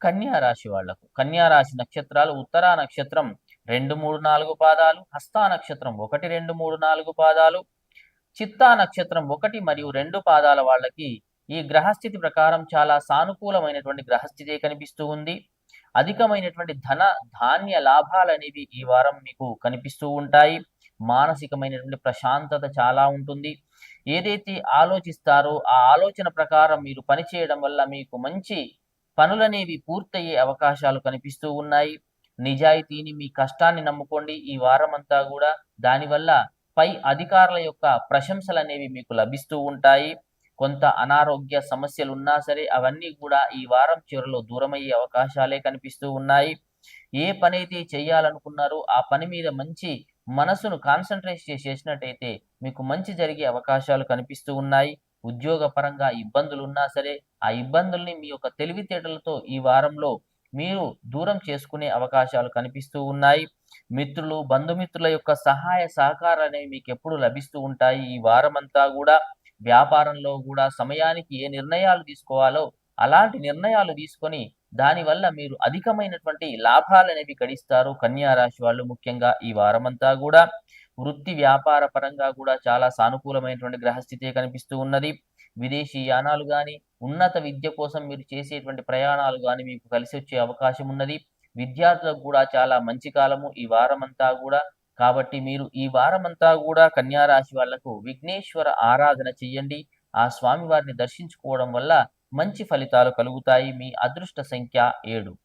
కన్యా రాశి వాళ్ళకు. కన్యా రాశి నక్షత్రాలు ఉత్తరా నక్షత్రం రెండు మూడు నాలుగు పాదాలు హస్తా నక్షత్రం ఒకటి రెండు మూడు నాలుగు పాదాలు చిత్తా నక్షత్రం ఒకటి మరియు రెండు పాదాల వాళ్ళకి ఈ గ్రహస్థితి ప్రకారం చాలా సానుకూలమైనటువంటి గ్రహస్థితి కనిపిస్తూ ఉంది. అధికమైనటువంటి ధన ధాన్య లాభాలు అనేవి ఈ వారం మీకు కనిపిస్తూ ఉంటాయి. మానసికమైనటువంటి ప్రశాంతత చాలా ఉంటుంది. ఏదైతే ఆలోచిస్తారో ఆ ఆలోచన ప్రకారం మీరు పనిచేయడం వల్ల మీకు మంచి పనులనేవి పూర్తయ్యే అవకాశాలు కనిపిస్తూ ఉన్నాయి. నిజాయితీని మీ కష్టాన్ని నమ్ముకోండి. ఈ వారం అంతా కూడా దానివల్ల పై అధికారుల యొక్క ప్రశంసలు అనేవి మీకు లభిస్తూ ఉంటాయి. కొంత అనారోగ్య సమస్యలు ఉన్నా సరే అవన్నీ కూడా ఈ వారం చివరిలో దూరమయ్యే అవకాశాలే కనిపిస్తూ ఉన్నాయి. ఏ పని అయితే చేయాలనుకున్నారో ఆ పని మీద మంచి మనసును కాన్సన్ట్రేట్ చేసినట్టయితే మీకు మంచి జరిగే అవకాశాలు కనిపిస్తూ ఉన్నాయి. ఉద్యోగపరంగా ఇబ్బందులు ఉన్నా సరే ఆ ఇబ్బందుల్ని మీ యొక్క తెలివితేటలతో ఈ వారంలో మీరు దూరం చేసుకునే అవకాశాలు కనిపిస్తూ ఉన్నాయి. మిత్రులు బంధుమిత్రుల యొక్క సహాయ సహకారాలు అనేవి మీకు ఎప్పుడు లభిస్తూ ఉంటాయి. ఈ వారం అంతా కూడా వ్యాపారంలో కూడా సమయానికి ఏ నిర్ణయాలు తీసుకోవాలో అలాంటి నిర్ణయాలు తీసుకొని దానివల్ల మీరు అధికమైనటువంటి లాభాలు అనేవి గడిస్తారు. కన్యా రాశి వాళ్ళు ముఖ్యంగా ఈ వారమంతా కూడా వృత్తి వ్యాపార పరంగా కూడా చాలా సానుకూలమైనటువంటి గ్రహస్థితే కనిపిస్తూ ఉన్నది. విదేశీ యానాలు కానీ ఉన్నత విద్య కోసం మీరు చేసేటువంటి ప్రయాణాలు కానీ మీకు కలిసి వచ్చే అవకాశం ఉన్నది. విద్యార్థులకు కూడా చాలా మంచి కాలము ఈ వారమంతా కూడా. కాబట్టి మీరు ఈ వారమంతా కూడా కన్యా రాశి వాళ్ళకు విఘ్నేశ్వర ఆరాధన చెయ్యండి. ఆ స్వామి వారిని దర్శించుకోవడం వల్ల మంచి ఫలితాలు కలుగుతాయి. మీ అదృష్ట సంఖ్య ఏడు.